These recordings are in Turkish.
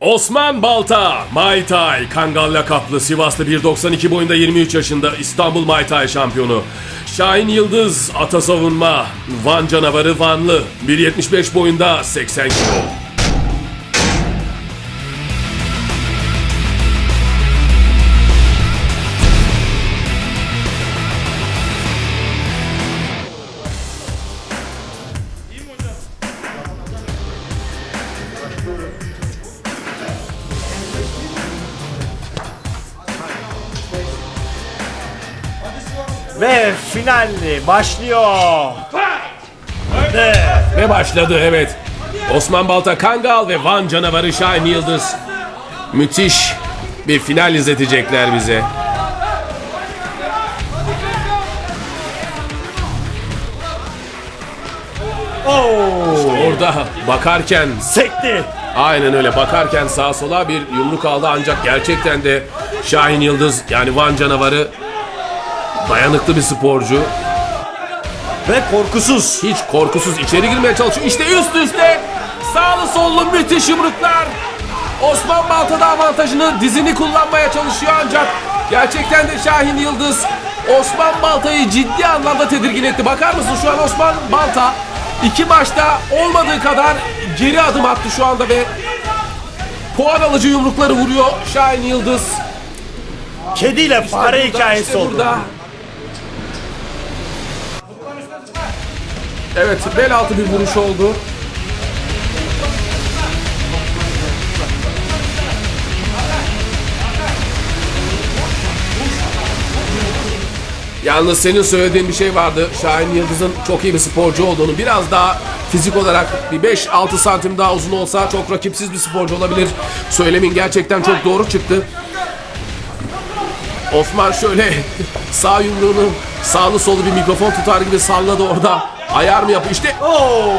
Osman Balta, Muay Thai, Kangal lakaplı Sivaslı 1.92 boyunda 23 yaşında İstanbul Muay Thai şampiyonu. Şahin Yıldız, Ata Savunma, Van Canavarı Vanlı, 1.75 boyunda 80 kilo. Ve final başlıyor. Ve Ve başladı evet. Osman Balta Kangal ve Van Canavarı Şahin Yıldız. Müthiş bir final izletecekler bize. Oo, Orada bakarken sekti. Aynen öyle bakarken sağa sola bir yumruk aldı ancak gerçekten de Şahin Yıldız yani Van Canavarı dayanıklı bir sporcu. Ve korkusuz. Hiç korkusuz içeri girmeye çalışıyor. İşte üst üste sağlı sollu müthiş yumruklar. Osman Balta da avantajını dizini kullanmaya çalışıyor ancak gerçekten de Şahin Yıldız Osman Balta'yı ciddi anlamda tedirgin etti. Bakar mısın şu an Osman Balta iki maçta olmadığı kadar geri adım attı şu anda ve puan alıcı yumrukları vuruyor Şahin Yıldız. Kediyle fare Burada, hikayesi işte oldu. burada. Evet bel altı bir vuruş oldu. Yalnız senin söylediğin bir şey vardı. Şahin Yıldız'ın çok iyi bir sporcu olduğunu. Biraz daha fizik olarak bir 5-6 santim daha uzun olsa çok rakipsiz bir sporcu olabilir. Söylemin gerçekten çok doğru çıktı. Osman şöyle sağ yumruğunu sağlı solu bir mikrofon tutar gibi salladı orada. Ayar mı yapıyor? İşte Oo,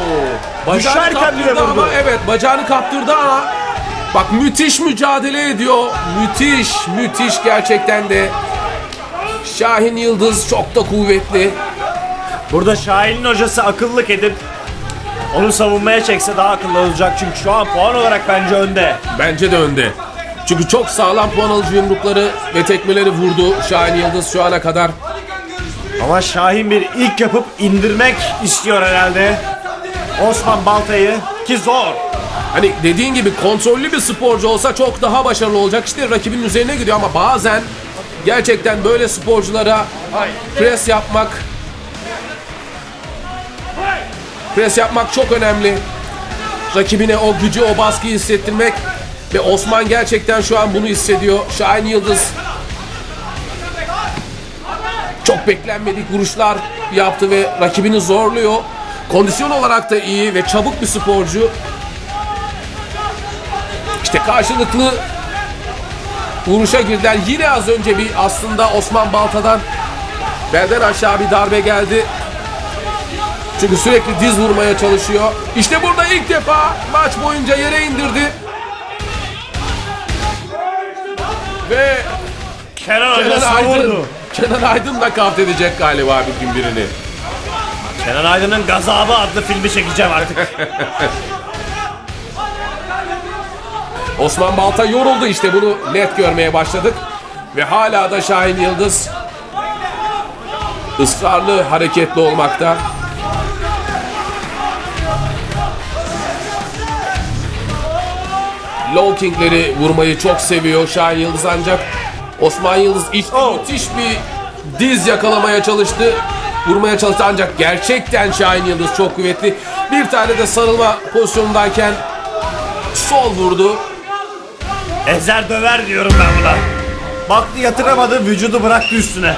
bacağını düşerken bile kaptırdı vurdu. ama evet bacağını kaptırdı ama bak müthiş mücadele ediyor. Müthiş, müthiş gerçekten de. Şahin Yıldız çok da kuvvetli. Burada Şahin'in hocası akıllık edip onu savunmaya çekse daha akıllı olacak. Çünkü şu an puan olarak bence önde. Bence de önde. Çünkü çok sağlam puan alıcı yumrukları ve tekmeleri vurdu Şahin Yıldız şu ana kadar. Ama Şahin bir ilk yapıp indirmek istiyor herhalde. Osman Balta'yı ki zor. Hani dediğin gibi kontrollü bir sporcu olsa çok daha başarılı olacak. İşte rakibin üzerine gidiyor ama bazen gerçekten böyle sporculara pres yapmak pres yapmak çok önemli. Rakibine o gücü, o baskıyı hissettirmek ve Osman gerçekten şu an bunu hissediyor. Şahin Yıldız çok beklenmedik vuruşlar yaptı ve rakibini zorluyor. Kondisyon olarak da iyi ve çabuk bir sporcu. İşte karşılıklı vuruşa girdiler. Yine az önce bir aslında Osman Balta'dan belden aşağı bir darbe geldi. Çünkü sürekli diz vurmaya çalışıyor. İşte burada ilk defa maç boyunca yere indirdi. Ve Kenan Kenan Aydın. Kenan Aydın da kavt edecek galiba bir gün birini. Kenan Aydın'ın Gazabı adlı filmi çekeceğim artık. Osman Balta yoruldu işte bunu net görmeye başladık. Ve hala da Şahin Yıldız ısrarlı hareketli olmakta. Low kickleri vurmayı çok seviyor Şahin Yıldız ancak Osman Yıldız işte Oh. müthiş bir diz yakalamaya çalıştı. Vurmaya çalıştı ancak gerçekten Şahin Yıldız çok kuvvetli. Bir tane de sarılma pozisyonundayken sol vurdu. Ezer döver diyorum ben buna. Baktı yatıramadı vücudu bıraktı üstüne.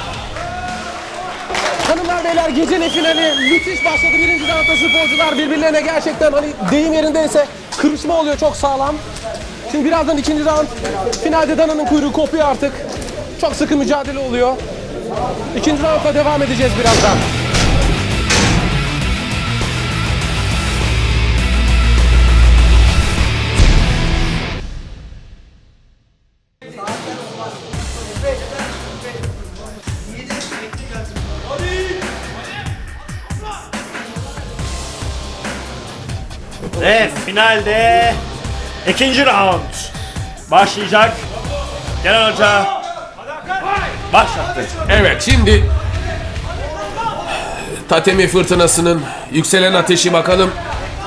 Hanımlar beyler gecenin finali müthiş başladı. Birinci roundda sporcular birbirlerine gerçekten hani deyim yerindeyse kırışma oluyor çok sağlam. Şimdi birazdan ikinci round finalde dananın kuyruğu kopuyor artık. Çok sıkı mücadele oluyor. İkinci roundda devam edeceğiz birazdan. Ve finalde ikinci round. başlayacak. Kenan Hoca başlattı. Evet şimdi Tatemi fırtınasının yükselen ateşi bakalım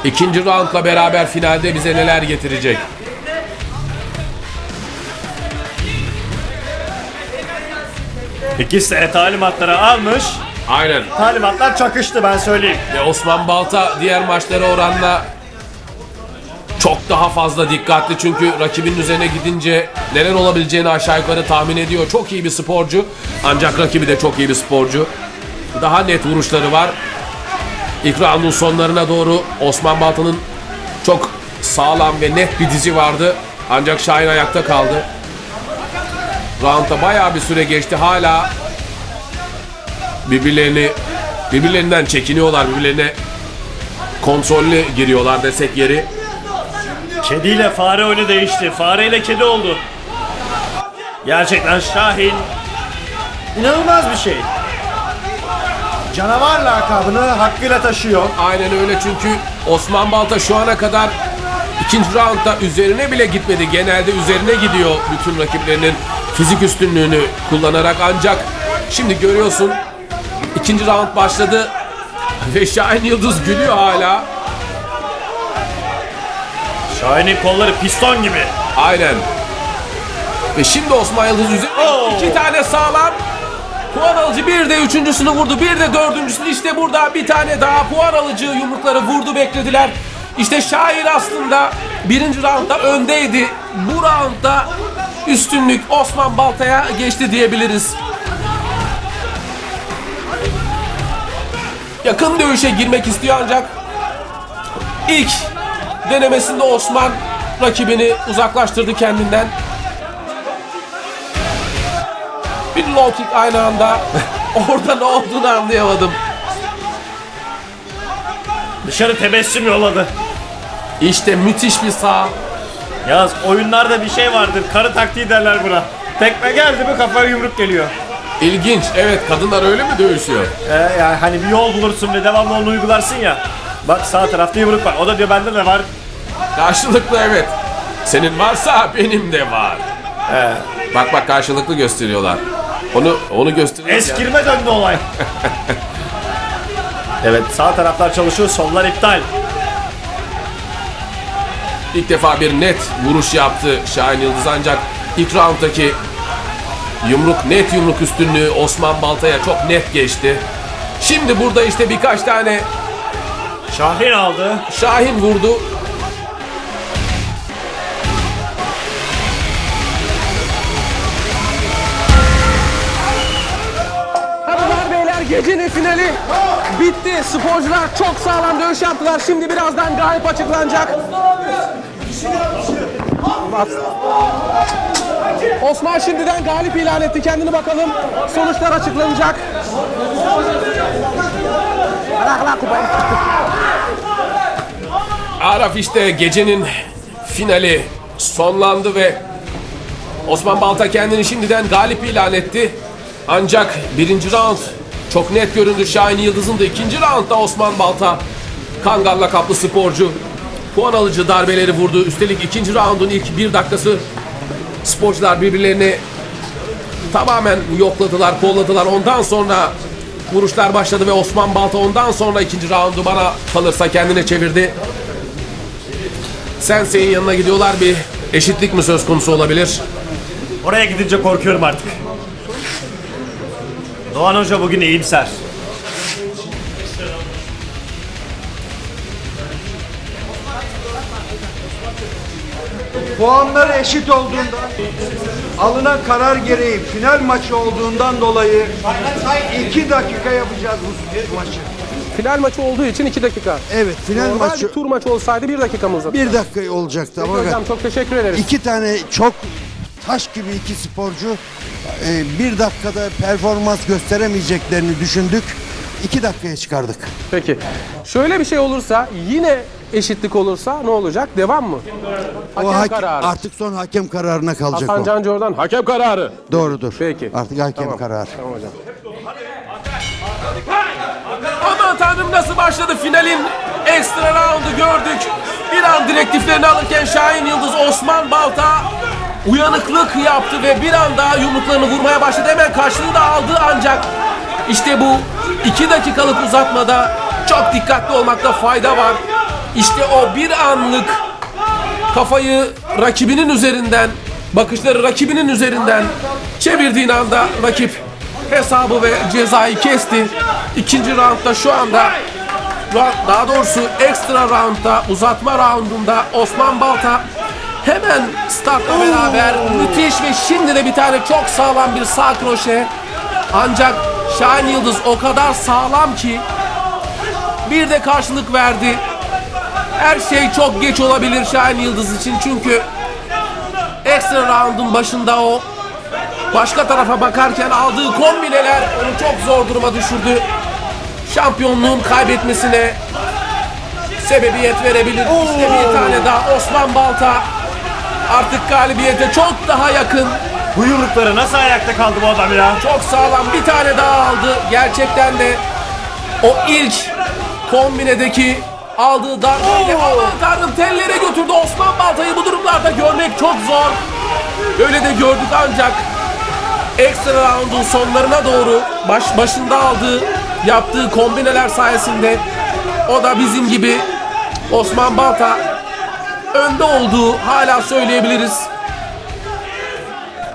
ikinci roundla beraber finalde bize neler getirecek. İkisi de talimatları almış. Aynen. Talimatlar çakıştı ben söyleyeyim. Ve Osman Balta diğer maçlara oranla çok daha fazla dikkatli çünkü rakibinin üzerine gidince neler olabileceğini aşağı yukarı tahmin ediyor. Çok iyi bir sporcu ancak rakibi de çok iyi bir sporcu. Daha net vuruşları var. İlk roundun sonlarına doğru Osman Balta'nın çok sağlam ve net bir dizi vardı. Ancak Şahin ayakta kaldı. Roundda bayağı bir süre geçti. Hala birbirlerini birbirlerinden çekiniyorlar. Birbirlerine kontrollü giriyorlar desek yeri. Kediyle fare oyunu değişti. Fareyle kedi oldu. Gerçekten Şahin inanılmaz bir şey. Canavar lakabını hakkıyla taşıyor. Aynen öyle çünkü Osman Balta şu ana kadar ikinci roundda üzerine bile gitmedi. Genelde üzerine gidiyor bütün rakiplerinin fizik üstünlüğünü kullanarak ancak şimdi görüyorsun ikinci round başladı ve Şahin Yıldız gülüyor hala. Şahin'in kolları piston gibi. Aynen. Ve şimdi Osman Yıldız üzerine Oo. iki tane sağlam puan alıcı bir de üçüncüsünü vurdu bir de dördüncüsünü işte burada bir tane daha puan alıcı yumrukları vurdu beklediler. İşte Şahin aslında birinci roundda öndeydi. Bu roundda üstünlük Osman Balta'ya geçti diyebiliriz. Yakın dövüşe girmek istiyor ancak ilk denemesinde Osman rakibini uzaklaştırdı kendinden. Bir low kick aynı anda. Orada ne olduğunu anlayamadım. Dışarı tebessüm yolladı. İşte müthiş bir sağ. Yaz oyunlarda bir şey vardır. Karı taktiği derler buna. Tekme geldi mi kafaya yumruk geliyor. İlginç. Evet kadınlar öyle mi dövüşüyor? Ee, yani hani bir yol bulursun ve devamlı onu uygularsın ya. Bak sağ tarafta yumruk var. O da diyor bende de var. Karşılıklı evet. Senin varsa benim de var. Bak bak karşılıklı gösteriyorlar. Onu onu gösteriyor. Eskirme döndü olay. evet sağ taraflar çalışıyor sollar iptal. İlk defa bir net vuruş yaptı Şahin Yıldız ancak ilk rounddaki yumruk net yumruk üstünlüğü Osman Balta'ya çok net geçti. Şimdi burada işte birkaç tane Şahin aldı. Şahin vurdu. Hanımlar beyler gecenin finali bitti. Sporcular çok sağlam dövüş yaptılar. Şimdi birazdan galip açıklanacak. Osman şimdiden galip ilan etti. Kendini bakalım. Sonuçlar açıklanacak. Bırak lan kupayı. Araf işte gecenin finali sonlandı ve Osman Balta kendini şimdiden galip ilan etti. Ancak birinci round çok net göründü Şahin Yıldız'ın da ikinci roundda Osman Balta Kangarla kaplı sporcu puan alıcı darbeleri vurdu. Üstelik ikinci roundun ilk bir dakikası sporcular birbirlerini tamamen yokladılar, kolladılar. Ondan sonra vuruşlar başladı ve Osman Balta ondan sonra ikinci roundu bana kalırsa kendine çevirdi. Sensei'nin yanına gidiyorlar. Bir eşitlik mi söz konusu olabilir? Oraya gidince korkuyorum artık. Doğan Hoca bugün iyimser. Puanlar eşit olduğundan alınan karar gereği final maçı olduğundan dolayı 2 dakika yapacağız bu maçı. Final maçı olduğu için 2 dakika. Evet final Normal maçı bir tur maçı olsaydı 1 dakikamız uzatır. 1 dakika olacaktı ama Hocam çok teşekkür ederiz. iki tane çok taş gibi iki sporcu e, bir dakikada performans gösteremeyeceklerini düşündük. 2 dakikaya çıkardık. Peki. Şöyle bir şey olursa yine eşitlik olursa ne olacak? Devam mı? Hakem o hak- kararı. artık son hakem kararına kalacak Hasan o. Can Jordan hakem kararı. Doğrudur. Peki. Artık hakem Tamam. kararı. Tamam hocam. Başladı finalin ekstra roundu gördük. Bir an direktiflerini alırken Şahin Yıldız Osman Balta uyanıklık yaptı ve bir anda yumruklarını vurmaya başladı. Hemen karşılığını da aldı ancak işte bu 2 dakikalık uzatmada çok dikkatli olmakta fayda var. İşte o bir anlık kafayı rakibinin üzerinden bakışları rakibinin üzerinden çevirdiğin anda rakip hesabı ve cezayı kesti. İkinci roundda şu anda daha doğrusu ekstra roundda uzatma roundunda Osman Balta hemen startla beraber müthiş ve şimdi de bir tane çok sağlam bir sağ kroşe ancak Şahin Yıldız o kadar sağlam ki bir de karşılık verdi. Her şey çok geç olabilir Şahin Yıldız için çünkü ekstra roundun başında o başka tarafa bakarken aldığı kombineler onu çok zor duruma düşürdü. Şampiyonluğun kaybetmesine sebebiyet verebilir. İşte bir tane daha Osman Balta artık galibiyete çok daha yakın. Bu yumrukları nasıl ayakta kaldı bu adam ya? Çok sağlam bir tane daha aldı. Gerçekten de o ilk kombinedeki aldığı darbeyle aman tanrım tellere götürdü Osman Balta'yı bu durumlarda görmek çok zor. Öyle de gördük ancak ekstra roundun sonlarına doğru baş, başında aldığı yaptığı kombineler sayesinde o da bizim gibi Osman Balta önde olduğu hala söyleyebiliriz.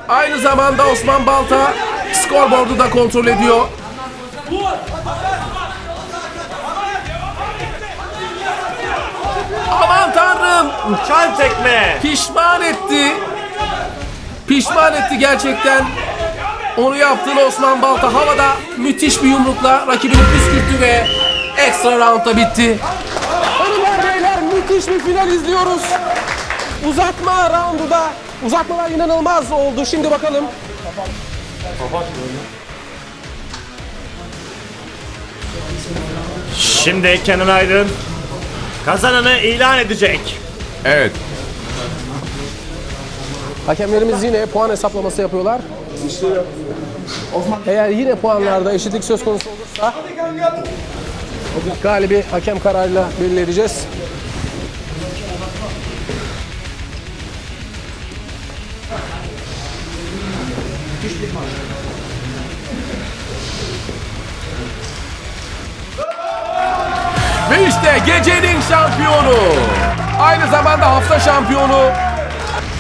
Aynı zamanda Osman Balta skorboardu da kontrol ediyor. Aman tanrım Uçan tekme. pişman etti. Pişman etti gerçekten. Onu yaptığını Osman Balta havada müthiş bir yumrukla rakibini püskürttü ve ekstra roundda bitti. Hanımlar beyler müthiş bir final izliyoruz. Uzatma roundu da uzatmalar inanılmaz oldu. Şimdi bakalım. Şimdi Kenan Aydın kazananı ilan edecek. Evet. Hakemlerimiz yine puan hesaplaması yapıyorlar. Eğer yine puanlarda eşitlik söz konusu olursa galibi hakem kararıyla belirleyeceğiz. Ve işte gecenin şampiyonu. Aynı zamanda hafta şampiyonu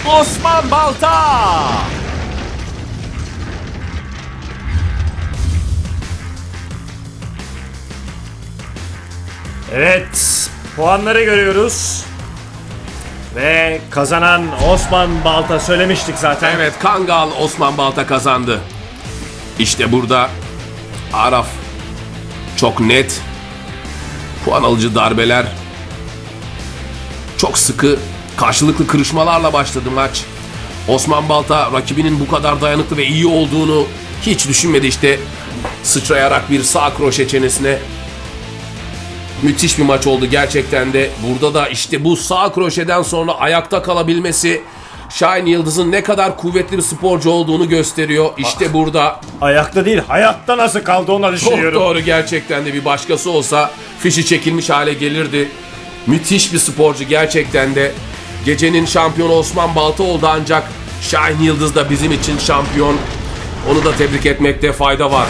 Osman Balta. Evet, puanları görüyoruz. Ve kazanan Osman Balta söylemiştik zaten. Evet Kangal Osman Balta kazandı. İşte burada Araf çok net puan alıcı darbeler çok sıkı karşılıklı kırışmalarla başladı maç. Osman Balta rakibinin bu kadar dayanıklı ve iyi olduğunu hiç düşünmedi işte sıçrayarak bir sağ kroşe çenesine Müthiş bir maç oldu gerçekten de. Burada da işte bu sağ kroşeden sonra ayakta kalabilmesi Şahin Yıldız'ın ne kadar kuvvetli bir sporcu olduğunu gösteriyor. İşte burada Ayakta değil, hayatta nasıl kaldı ona çok düşünüyorum. doğru gerçekten de bir başkası olsa fişi çekilmiş hale gelirdi. Müthiş bir sporcu gerçekten de. Gecenin şampiyonu Osman Balta oldu ancak Şahin Yıldız da bizim için şampiyon. Onu da tebrik etmekte fayda var.